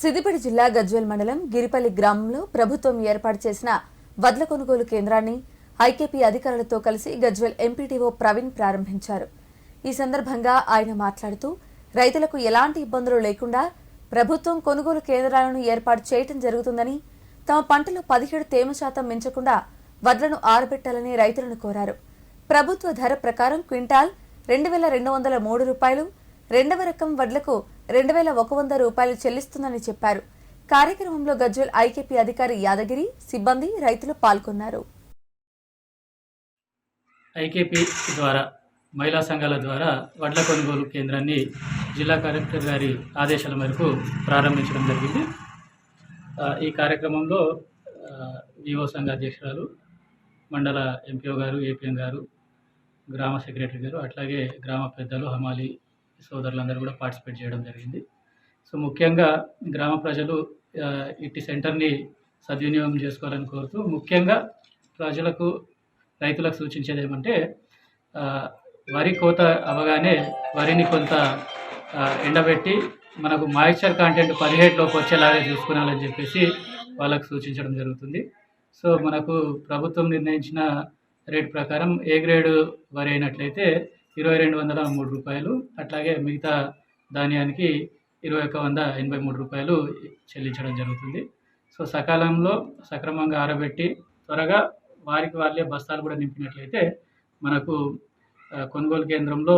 సిద్దిపేట జిల్లా గజ్వేల్ మండలం గిరిపల్లి గ్రామంలో ప్రభుత్వం ఏర్పాటు చేసిన వడ్ల కొనుగోలు కేంద్రాన్ని ఐకేపీ అధికారులతో కలిసి గజ్వేల్ ఎంపీటీఓ ప్రవీణ్ ప్రారంభించారు. ఈ సందర్భంగా ఆయన మాట్లాడుతూ రైతులకు ఎలాంటి ఇబ్బందులు లేకుండా ప్రభుత్వం కొనుగోలు కేంద్రాలను ఏర్పాటు చేయటం జరుగుతుందని తమ పంటలో పదిహేడు తేమ శాతం మించకుండా వడ్లను ఆరబెట్టాలని రైతులను కోరారు. ప్రభుత్వ ధర ప్రకారం క్వింటాల్ రెండు వేల రెండు వందల మూడు రూపాయలు రెండవ రకం వడ్లకు రెండు వేల ఒక వంద రూపాయలు చెల్లిస్తుందని చెప్పారు. కార్యక్రమంలో గజ్వల్ ఐకేపీ అధికారి యాదగిరి సిబ్బంది రైతులు పాల్గొన్నారు. ఐకేపీ ద్వారా మహిళా సంఘాల ద్వారా వడ్ల కొనుగోలు కేంద్రాన్ని జిల్లా కలెక్టర్ గారి ఆదేశాల మేరకు ప్రారంభించడం జరిగింది. ఈ కార్యక్రమంలో వివో సంఘ అధ్యక్షురాలు మండల ఎంపీఓ గారు ఏపీఎం గారు గ్రామ సెక్రటరీ గారు అట్లాగే గ్రామ పెద్దలు హమాలి సోదరులందరూ కూడా పార్టిసిపేట్ చేయడం జరిగింది. సో ముఖ్యంగా గ్రామ ప్రజలు ఇట్టి సెంటర్ని సద్వినియోగం చేసుకోవాలని కోరుతూ ముఖ్యంగా ప్రజలకు రైతులకు సూచించేది ఏమంటే వరి కోత అవగానే వరిని కొంత ఎండబెట్టి మనకు మాయిశ్చర్ కంటెంట్ పదిహేడులోకి వచ్చేలాగా చూసుకోవాలని చెప్పేసి వాళ్ళకు సూచించడం జరుగుతుంది. సో మనకు ప్రభుత్వం నిర్ణయించిన రేట్ ప్రకారం ఏ గ్రేడ్ వరి అయినట్లయితే ఇరవై రెండు వందల మూడు రూపాయలు. అట్లాగే మిగతా ధాన్యానికి ఇరవై ఒక వంద ఎనభై మూడు రూపాయలు చెల్లించడం జరుగుతుంది. సో సకాలంలో సక్రమంగా ఆరబెట్టి త్వరగా వారికి వాళ్ళే బస్తాలు కూడా నింపినట్లయితే మనకు కొనుగోలు కేంద్రంలో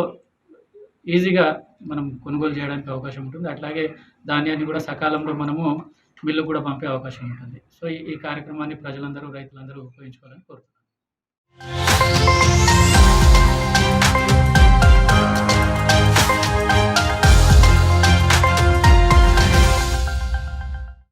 ఈజీగా మనం కొనుగోలు చేయడానికి అవకాశం ఉంటుంది. అట్లాగే ధాన్యాన్ని కూడా సకాలంలో మనము మిల్లు కూడా పంపే అవకాశం ఉంటుంది. సో ఈ ఈ కార్యక్రమాన్ని ప్రజలందరూ రైతులందరూ ఉపయోగించుకోవాలని కోరుతున్నాను.